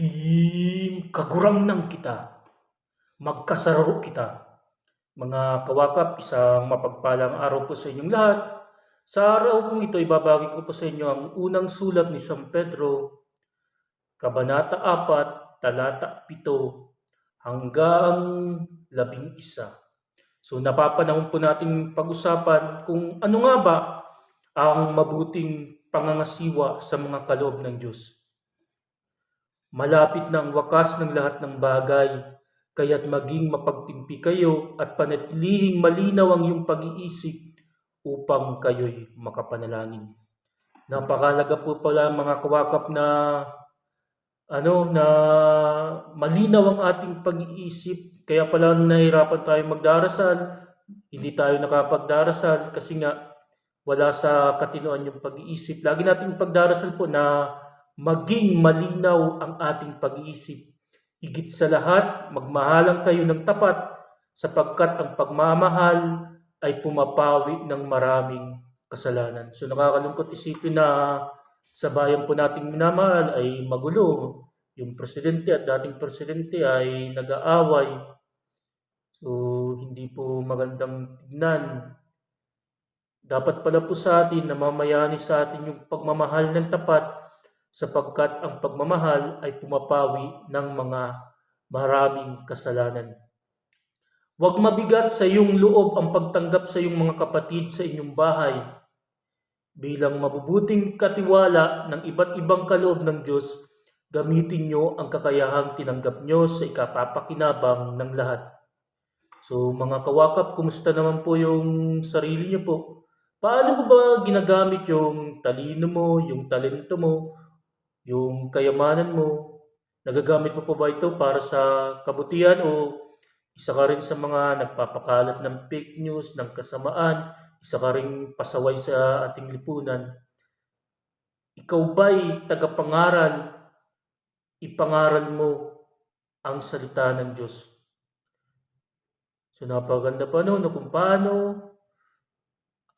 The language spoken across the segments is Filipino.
Team kagurang ng kita, magkasararo kita. Mga kawakap, isang mapagpalang araw po sa inyong lahat. Sa araw pong ito, ibabagi ko po sa inyo ang unang sulat ni San Pedro, Kabanata 4, Talata 7, hanggang 11. So napapanahon po natin pag-usapan kung ano nga ba ang mabuting pangangasiwa sa mga kaloob ng Diyos. Malapit na ang wakas ng lahat ng bagay, kaya't maging mapagtimpi kayo at panatilihing malinaw ang iyong pag-iisip upang kayo'y makapanalangin. Napakalaga po pala mga kawakap na ano na malinaw ang ating pag-iisip kaya pala nahirapan tayo magdarasal hindi tayo nakapagdarasal kasi nga wala sa katinoan yung pag-iisip lagi nating pagdarasal po na maging malinaw ang ating pag-iisip. Higit sa lahat, magmahalang kayo ng tapat sapagkat ang pagmamahal ay pumapawi ng maraming kasalanan. So nakakalungkot isipin na sa bayan po nating minamahal ay magulo. Yung presidente at dating presidente ay nag-aaway. So hindi po magandang tignan. Dapat pala po sa atin na mamayani sa atin yung pagmamahal ng tapat sapagkat ang pagmamahal ay pumapawi ng mga maraming kasalanan. Huwag mabigat sa iyong loob ang pagtanggap sa iyong mga kapatid sa inyong bahay. Bilang mabubuting katiwala ng iba't ibang kaloob ng Diyos, gamitin nyo ang kakayahang tinanggap nyo sa ikapapakinabang ng lahat. So mga kawakap, kumusta naman po yung sarili nyo po? Paano po ba ginagamit yung talino mo, yung talento mo, yung kayamanan mo, nagagamit mo pa ba ito para sa kabutihan o isa ka rin sa mga nagpapakalat ng fake news, ng kasamaan, isa ka rin pasaway sa ating lipunan. Ikaw ba'y tagapangaral, ipangaral mo ang salita ng Diyos. So napaganda pa no, no kung paano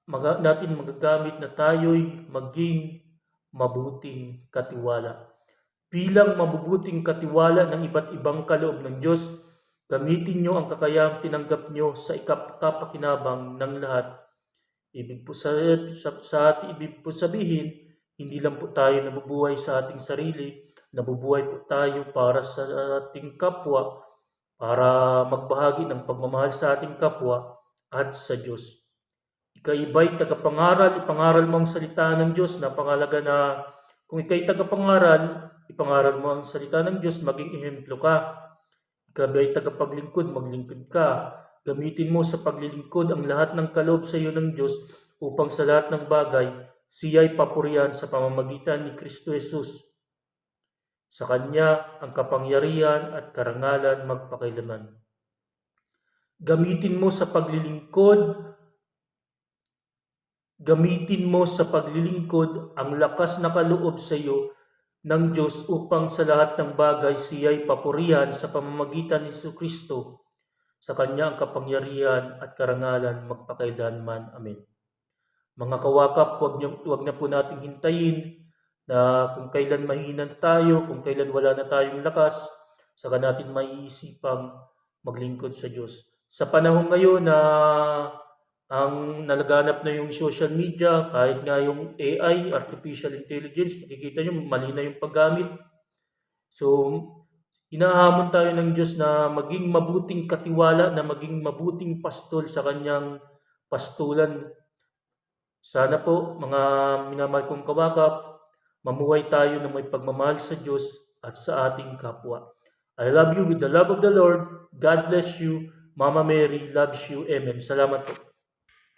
mag- natin magagamit na tayo'y maging mabuting katiwala. Bilang mabubuting katiwala ng iba't ibang kaloob ng Diyos, gamitin nyo ang kakayahang tinanggap nyo sa ikapakinabang ng lahat. Ibig po sa, sa, sa ating ibig po sabihin, hindi lang po tayo nabubuhay sa ating sarili, nabubuhay po tayo para sa ating kapwa, para magbahagi ng pagmamahal sa ating kapwa at sa Diyos. Ikaiba'y tagapangaral, ipangaral mo ang salita ng Diyos. Napakalaga na kung ikay tagapangaral, ipangaral mo ang salita ng Diyos, maging ehemplo ka. Ikaba'y tagapaglingkod, maglingkod ka. Gamitin mo sa paglilingkod ang lahat ng kaloob sa iyo ng Diyos upang sa lahat ng bagay, siya'y papurihan sa pamamagitan ni Kristo Jesus. Sa Kanya ang kapangyarihan at karangalan magpakailaman. Gamitin mo sa paglilingkod Gamitin mo sa paglilingkod ang lakas na kaloob sa iyo ng Diyos upang sa lahat ng bagay siya'y papurihan sa pamamagitan ni Kristo. Sa Kanya ang kapangyarihan at karangalan magpakailanman. Amen. Mga kawakap, huwag, niyo, huwag na po nating hintayin na kung kailan mahina na tayo, kung kailan wala na tayong lakas, saka natin maiisipang maglingkod sa Diyos. Sa panahon ngayon na ang nalaganap na yung social media, kahit nga yung AI, Artificial Intelligence, nakikita nyo, mali na yung paggamit. So, inahamon tayo ng Diyos na maging mabuting katiwala, na maging mabuting pastol sa kanyang pastulan. Sana po, mga minamahal kong kawakap, mamuhay tayo na may pagmamahal sa Diyos at sa ating kapwa. I love you with the love of the Lord. God bless you. Mama Mary loves you. Amen. Salamat po.